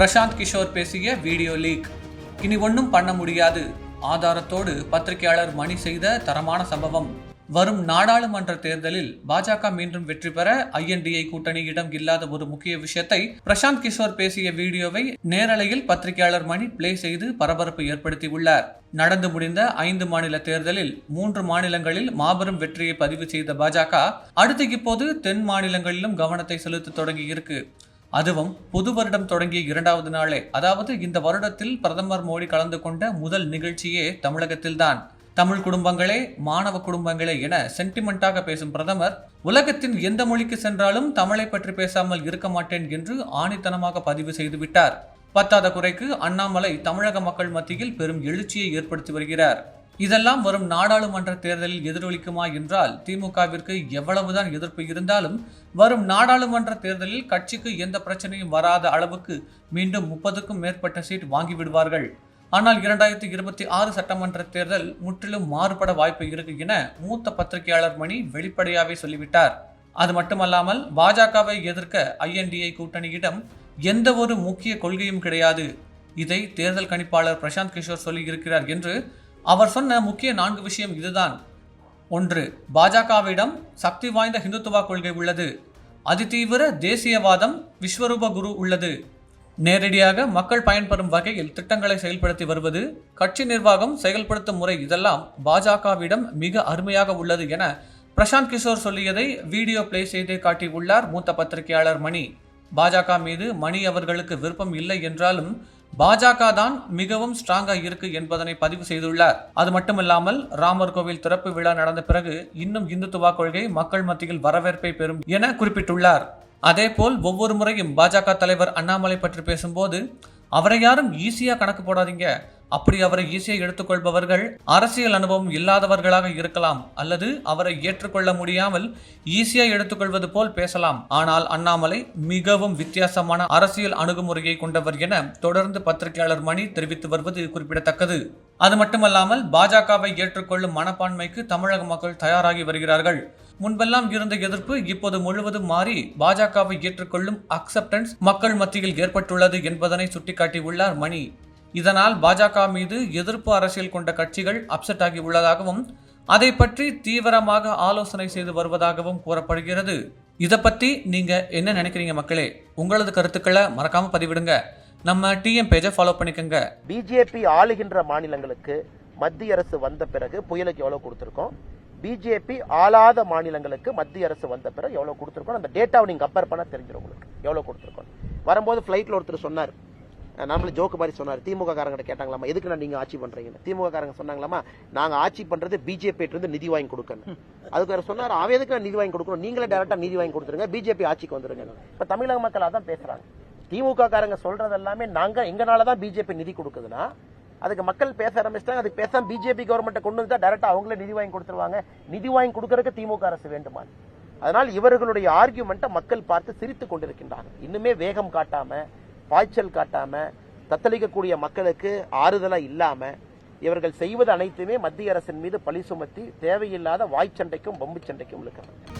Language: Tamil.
பிரசாந்த் கிஷோர் பேசிய வீடியோ லீக். இனி ஒன்றும் பண்ண முடியாது. ஆதாரத்தோடு பத்திரிகையாளர் மணி செய்த தரமான சம்பவம். வரும் நாடாளுமன்ற தேர்தலில் பாஜக மீண்டும் வெற்றி பெற ஐஎன்டிஐ கூட்டணியிடம் இல்லாத ஒரு முக்கிய விஷயத்தை பிரசாந்த் கிஷோர் பேசிய வீடியோவை நேரலையில் பத்திரிகையாளர் மணி பிளே செய்து பரபரப்பு ஏற்படுத்தியுள்ளார். நடந்து முடிந்த ஐந்து மாநில தேர்தலில் மூன்று மாநிலங்களில் மாபெரும் வெற்றியை பதிவு செய்த பாஜக அடுத்து இப்போது தென் மாநிலங்களிலும் கவனத்தை செலுத்த தொடங்கி இருக்கு அதுவும் புது வருடம் தொடங்கிய இரண்டாவது நாளே. அதாவது இந்த வருடத்தில் பிரதமர் மோடி கலந்து கொண்ட முதல் நிகழ்ச்சியே தமிழகத்தில்தான். தமிழ் குடும்பங்களே மாணவ குடும்பங்களே என சென்டிமெண்டாக பேசும் பிரதமர் உலகத்தின் எந்த மொழிக்கு சென்றாலும் தமிழை பற்றி பேசாமல் இருக்க மாட்டேன் என்று ஆணித்தனமாக பதிவு செய்து விட்டார். பத்தாத குறைக்கு அண்ணாமலை தமிழக மக்கள் மத்தியில் பெரும் எழுச்சியை ஏற்படுத்தி வருகிறார். இதெல்லாம் வரும் நாடாளுமன்ற தேர்தலில் எதிரொலிக்குமா என்றால் திமுகவிற்கு எவ்வளவுதான் எதிர்ப்பு இருந்தாலும் வரும் நாடாளுமன்ற தேர்தலில் கட்சிக்கு எந்த பிரச்சனையும் வராத அளவுக்கு மீண்டும் முப்பதுக்கும் மேற்பட்ட சீட் வாங்கிவிடுவார்கள் ஆனால் இரண்டாயிரத்தி இருபத்தி ஆறு சட்டமன்ற தேர்தல் முற்றிலும் மாறுபட வாய்ப்பு இருக்கு என மூத்த பத்திரிகையாளர் மணி வெளிப்படையாகவே சொல்லிவிட்டார். அது மட்டுமல்லாமல் பாஜகவை எதிர்க்க ஐஎன்டிஐ கூட்டணியிடம் எந்த ஒரு முக்கிய கொள்கையும் கிடையாது. இதை தேர்தல் கணிப்பாளர் பிரசாந்த் கிஷோர் சொல்லி இருக்கிறார் என்று அவர் சொன்ன முக்கிய நான்கு விஷயம் இதுதான். ஒன்று பாஜகவிடம் சக்தி வாய்ந்த ஹிந்துத்துவா கொள்கை உள்ளது. அதிதீவிர தேசியவாதம் விஸ்வரூப குரு உள்ளது. நேரடியாக மக்கள் பயன்பெறும் வகையில் திட்டங்களை செயல்படுத்தி வருவது கட்சி நிர்வாகம் செயல்படுத்தும் முறை இதெல்லாம் பாஜகவிடம் மிக அருமையாக உள்ளது என பிரசாந்த் கிஷோர் சொல்லியதை வீடியோ பிளே செய்து காட்டியுள்ளார் மூத்த பத்திரிகையாளர் மணி. பாஜக மீது மணி அவர்களுக்கு விருப்பம் இல்லை என்றாலும் பாஜக தான் மிகவும் ஸ்ட்ராங்கா இருக்கு என்பதனை பதிவு செய்துள்ளார். அது மட்டுமில்லாமல் ராமர் கோவில் திறப்பு விழா நடந்த பிறகு இன்னும் இந்துத்துவா கொள்கை மக்கள் மத்தியில் வரவேற்பை பெறும் என குறிப்பிட்டுள்ளார். அதேபோல் ஒவ்வொரு முறையும் பாஜக தலைவர் அண்ணாமலை பற்றி பேசும்போது அவரை யாரும் ஈஸியா கணக்கு போடாதீங்க. அப்படி அவரை ஈஸியாக எடுத்துக்கொள்பவர்கள் அரசியல் அனுபவம் இல்லாதவர்களாக இருக்கலாம் அல்லது அவரை ஏற்றுக்கொள்ள முடியாமல் ஈஸியாக எடுத்துக்கொள்வது போல் பேசலாம். ஆனால் அண்ணாமலை மிகவும் வித்தியாசமான அரசியல் அணுகுமுறையை கொண்டவர் என தொடர்ந்து பத்திரிகையாளர் மணி தெரிவித்து வருவது குறிப்பிடத்தக்கது. அது மட்டுமல்லாமல் பாஜகவை ஏற்றுக்கொள்ளும் மனப்பான்மைக்கு தமிழக மக்கள் தயாராகி வருகிறார்கள். முன்பெல்லாம் இருந்த எதிர்ப்பு இப்போது முழுவதும் மாறி பாஜகவை ஏற்றுக்கொள்ளும் அக்செப்டன்ஸ் மக்கள் மத்தியில் ஏற்பட்டுள்ளது என்பதனை சுட்டிக்காட்டியுள்ளார் மணி. இதனால் பாஜக மீது எதிர்ப்பு அரசியல் கொண்ட கட்சிகள் அப்செட் ஆகி உள்ளதாகவும் அதை பற்றி தீவிரமாக ஆலோசனை செய்து வருவதாகவும் கூறப்படுகிறது. இதை பற்றி நீங்க என்ன நினைக்கிறீங்க மக்களே? உங்களது கருத்துக்களை மறக்காம பதிவிடுங்க. நம்ம டிஎம் பேஜை ஃபாலோ பண்ணிக்கோங்க. பிஜேபி ஆளுகின்ற மாநிலங்களுக்கு மத்திய அரசு வந்த பிறகு புயலுக்கு எவ்வளவு கொடுத்துருக்கோம்? பிஜேபி ஆளாத மாநிலங்களுக்கு மத்திய அரசு வந்த பிறகு எவ்வளவு கொடுத்துருக்கோம்? அந்த டேட்டாவை நீங்க கம்பேர் பண்ண தெரிஞ்சிடும் உங்களுக்கு. எவ்வளவு கொடுத்துருக்கோம்? வரும்போது ஃபிளைட்ல ஒருத்தர் சொன்னார் நாமளும் ஜோக்கு மாதிரி சொன்னார். திமுக காரங்கிட்ட கேட்டாங்களாமா எதுக்கு நான் நீங்க ஆட்சி பண்றீங்கன்னு. திமுக காரங்க சொன்னாங்களாமா நாங்க ஆட்சி பண்றது பிஜேபி இருந்து நிதி வாங்கி கொடுக்கணும் அதுக்கு வேற சொன்னார் அவன் எதுக்கு நான் நிதி வாங்கி கொடுக்கணும்? நீங்களே டேரக்டா நிதி வாங்கி கொடுத்துருங்க பிஜேபி ஆட்சிக்கு வந்துருங்க. இப்ப தமிழக மக்கள் அதான் பேசுறாங்க. திமுக காரங்க சொல்றது எல்லாமே நாங்க எங்கனால தான் பிஜேபி நிதி கொடுக்குதுன்னா அதுக்கு மக்கள் பேச ஆரம்பிச்சிட்டாங்க அதுக்கு பேசாம பிஜேபி கவர்மெண்ட் கொண்டு வந்து டேரக்டா அவங்களே நிதி வாங்கி கொடுத்துருவாங்க. நிதி வாங்கி கொடுக்கறதுக்கு திமுக அரசு வேண்டுமா? அதனால் இவர்களுடைய ஆர்கியூமெண்ட்டை மக்கள் பார்த்து சிரித்து கொண்டிருக்கின்றார்கள் இன்னுமே வேகம் காட்டாம பாய்ச்சல் காட்டாம தத்தளிக்கக்கூடிய மக்களுக்கு ஆறுதலா இல்லாம இவர்கள் செய்வது அனைத்துமே மத்திய அரசின் மீது பழி சுமத்தி தேவையில்லாத வாய்ச்சண்டைக்கும் பம்பு சண்டைக்கும் இழுக்கிறாங்க